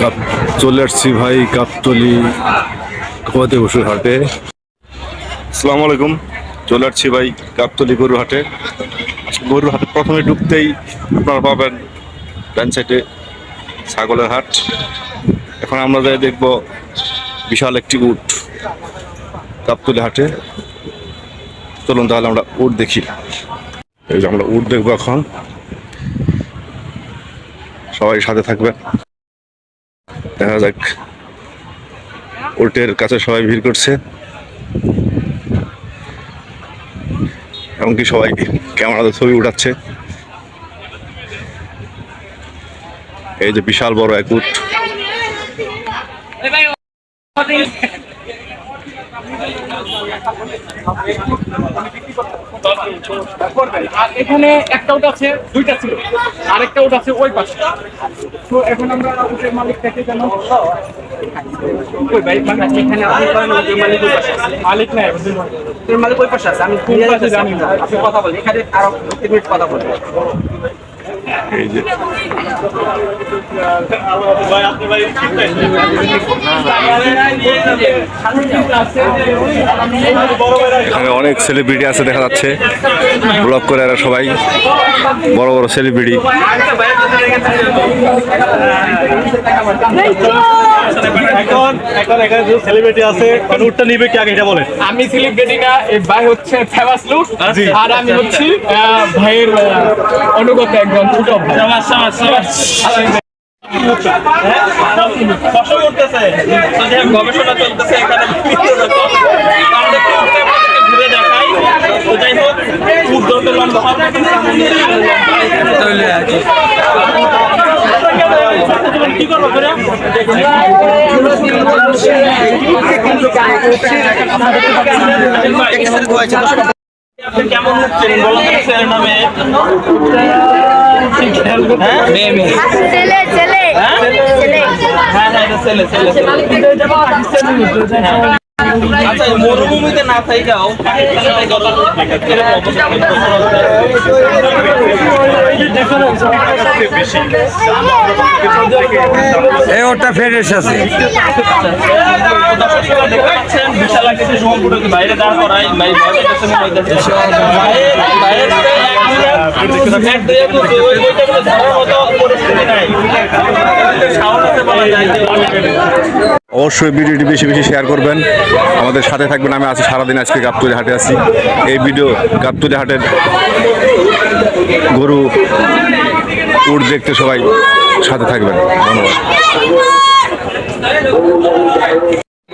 Cup চলে আসছি ভাই কাপতলি কদে বসুর হাটে। আসসালামু আলাইকুম। চলে আসছি ভাই কাপতলি গরু হাটে। গরুর হাটে প্রথমে ঢুকতেই আপনারা পাবেন ডান সাইডে ছাগলের হাট। এখন আমরা যাই দেখব বিশাল একটি উট কাপতলি হাটে। চলুন তাহলে আমরা উট দেখি। এই যে আমরা উট দেখব এখন। সবাই সাথে থাকবেন দেখা যাক। উল্টের কাছে সবাই ভিড় করছে। এমনকি সবাই ক্যামেরাতে ছবি উঠাচ্ছে। এই যে বিশাল বড় এক উট। আর এখানে একটা উট আছে দুইটা ছিল। আরেকটা উট আছে ওই পাশে। তো এখন আমরা কেন যে মালিক আছে। মালিক নাই মালিক। ওই পাশে আছে আমি কোন কথা বলেন এখানে আরও মিনিট কথা বলবেন এখানে অনেক সেলিব্রিটি আছে দেখা যাচ্ছে। ব্লগ করে এরা সবাই। বড় বড় সেলিব্রিটি এখন এখন যে সেলিব্রিটি আছে উটটা নিবে কি আগে এটা বলেন। আমি সেলিব্রিটি না এই ভাই হচ্ছে ফেমাস লুক জি। আর আমি হচ্ছি ভাইয়ের অনুগত একজন ছোট ভাই। গবেষণা চলতেছে এখানে ঘুরে দেখাই যাই হোক লম্বা হবে কি করব ফেরা আপনি কেমন হচ্ছেন? বলো ছেলের নামে। হ্যাঁ? ছেলে ছেলে। হ্যাঁ? হ্যাঁ ছেলে ছেলে ছেলে। আচ্ছা মরুভূমিতে না গলা এই ওটা ফ্রেশ আছে। বিশাল সম্পূর্ণ বাইরে দাঁড় করাই ভয় অবশ্যই ভিডিওটি বেশি বেশি শেয়ার করবেন। আমাদের সাথে থাকবেন আমি আছি সারাদিন আজকে গাবতলি হাটে আছি। এই ভিডিও গাবতলি হাটের গরু উট দেখতে সবাই সাথে থাকবেন। ধন্যবাদ।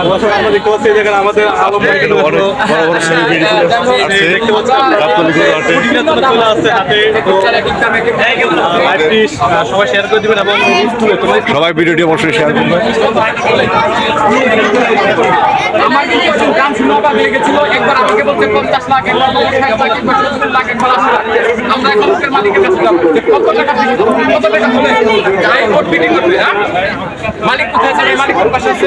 আমরা দেখতে পাচ্ছি যেখানে আমাদের আলম ভাই কিন্তু বড় বড় বড় সেলিব্রিটি আছে দেখতে পাচ্ছি গাবতলি গরু হাটে কুড়িটা তো চলে আসছে। হাতে তো লাইভটি সবাই শেয়ার করে দিবেন এবং সবাই ভিডিওটি অবশ্যই শেয়ার করবেন আমার কিন্তু একটু দাম শুনে অবাক হয়ে গেছিল একবার আমাকে বলছে পঞ্চাশ লাখ একবার বলছে ষাট লাখ একবার সত্তর লাখ একবার আশি লাখ আমরা এখন লোকের মালিকের কাছে যাব কত টাকা করবে, কত টাকা হলে যাই ভোট করবে হ্যাঁ মালিক কোথায় আছে মালিক কোন পাশে আছে